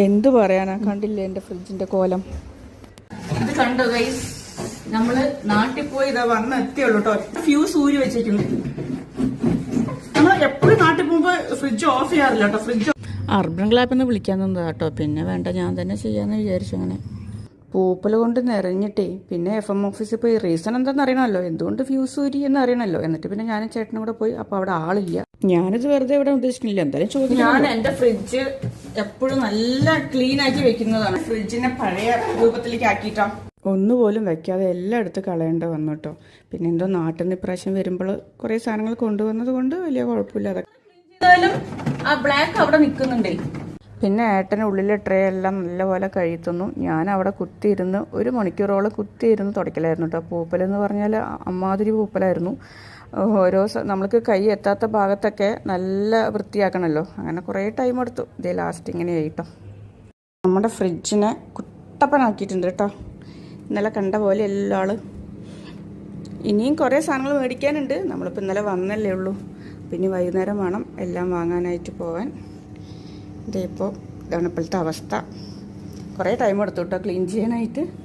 എന്ത് പറയാനാ? കണ്ടില്ലേ എന്റെ ഫ്രിഡ്ജിന്റെ കോലം? ഇത് കണ്ടോ ഗൈസ് നമ്മൾ നാട്ടിൽ പോയി ഇതാ വന്ന് എത്തിയുള്ളൂ കേട്ടോ ഫ്യൂസ് ഊരി വെച്ചേക്കുന്നു നമ്മൾ എപ്പോഴും നാട്ടിൽ പോകുമ്പോ ഫ്രിഡ്ജ് ഓഫ് ചെയ്യാറില്ല കേട്ടോ ഫ്രിഡ്ജ് അർബൻ ക്ലാപ്പിൽ നിന്ന് വിളിക്കാൻ തന്നതാ കേട്ടോ പിന്നെ വേണ്ട ഞാൻ തന്നെ ചെയ്യാന്ന് വിചാരിച്ചു അങ്ങനെ. പൂപ്പൽ കൊണ്ട് നിറഞ്ഞിട്ടേ പിന്നെ എഫ് എം ഓഫീസിൽ പോയി. റീസൺ എന്താണെന്ന് അറിയണമല്ലോ എന്തുകൊണ്ട് ഫ്യൂസ് ഊരി എന്ന് അറിയണമല്ലോ എന്നിട്ട് പിന്നെ ഞാനും ചേട്ടനും കൂടെ പോയി. അപ്പോൾ അവിടെ ആളില്ല. ഞാനിത് വെറുതെ ഇവിടെ ഉദ്ദേശിക്കുന്നില്ല. എന്തായാലും ചോദിക്കും ഞാൻ എന്റെ ഫ്രിഡ്ജ് എപ്പോഴും നല്ല ക്ലീൻ ആക്കി വെക്കുന്നതാണ്. ഫ്രിഡ്ജിനെ പഴയ രൂപത്തിലേക്ക് ആക്കിയിട്ടാ? ഒന്നുപോലും വെക്കാതെ എല്ലാം എടുത്ത് കളയേണ്ട വന്നു കേട്ടോ പിന്നെ എന്തോ നാട്ടിൽ നിന്ന് ഇപ്രാവശ്യം വരുമ്പോൾ കുറേ സാധനങ്ങൾ കൊണ്ടുവന്നത് കൊണ്ട് വലിയ കുഴപ്പമില്ല. അതൊക്കെ എന്തായാലും ആ ബ്ലാക്ക് അവിടെ നിൽക്കുന്നുണ്ടേ പിന്നെ ഉള്ളിലെ ട്രേ എല്ലാം നല്ലപോലെ കഴിത്തുന്നു. ഞാൻ അവിടെ കുത്തിയിരുന്ന് ഒരു മണിക്കൂറോളം കുത്തിയിരുന്ന് തുടയ്ക്കലായിരുന്നു കേട്ടോ പൂപ്പലെന്ന് പറഞ്ഞാൽ അമ്മാതിരി പൂപ്പലായിരുന്നു. ഓരോ നമ്മൾക്ക് കൈ എത്താത്ത ഭാഗത്തൊക്കെ നല്ല വൃത്തിയാക്കണമല്ലോ അങ്ങനെ കുറേ ടൈം എടുത്തു. ഇതേ ലാസ്റ്റ് ഇങ്ങനെ ആയിട്ടോ നമ്മുടെ ഫ്രിഡ്ജിനെ കുട്ടപ്പനാക്കിയിട്ടുണ്ട് കേട്ടോ ഇന്നലെ കണ്ട പോലെ എല്ലാ ആൾ ഇനിയും കുറേ സാധനങ്ങൾ മേടിക്കാനുണ്ട്. നമ്മളിപ്പോൾ ഇന്നലെ വന്നല്ലേ ഉള്ളൂ. പിന്നെ വൈകുന്നേരം വേണം എല്ലാം വാങ്ങാനായിട്ട് പോകാൻ ഇതിപ്പോൾ ഇതാണ് ഇപ്പോഴത്തെ അവസ്ഥ. കുറേ ടൈം എടുത്തു കേട്ടോ ക്ലീൻ ചെയ്യാനായിട്ട്.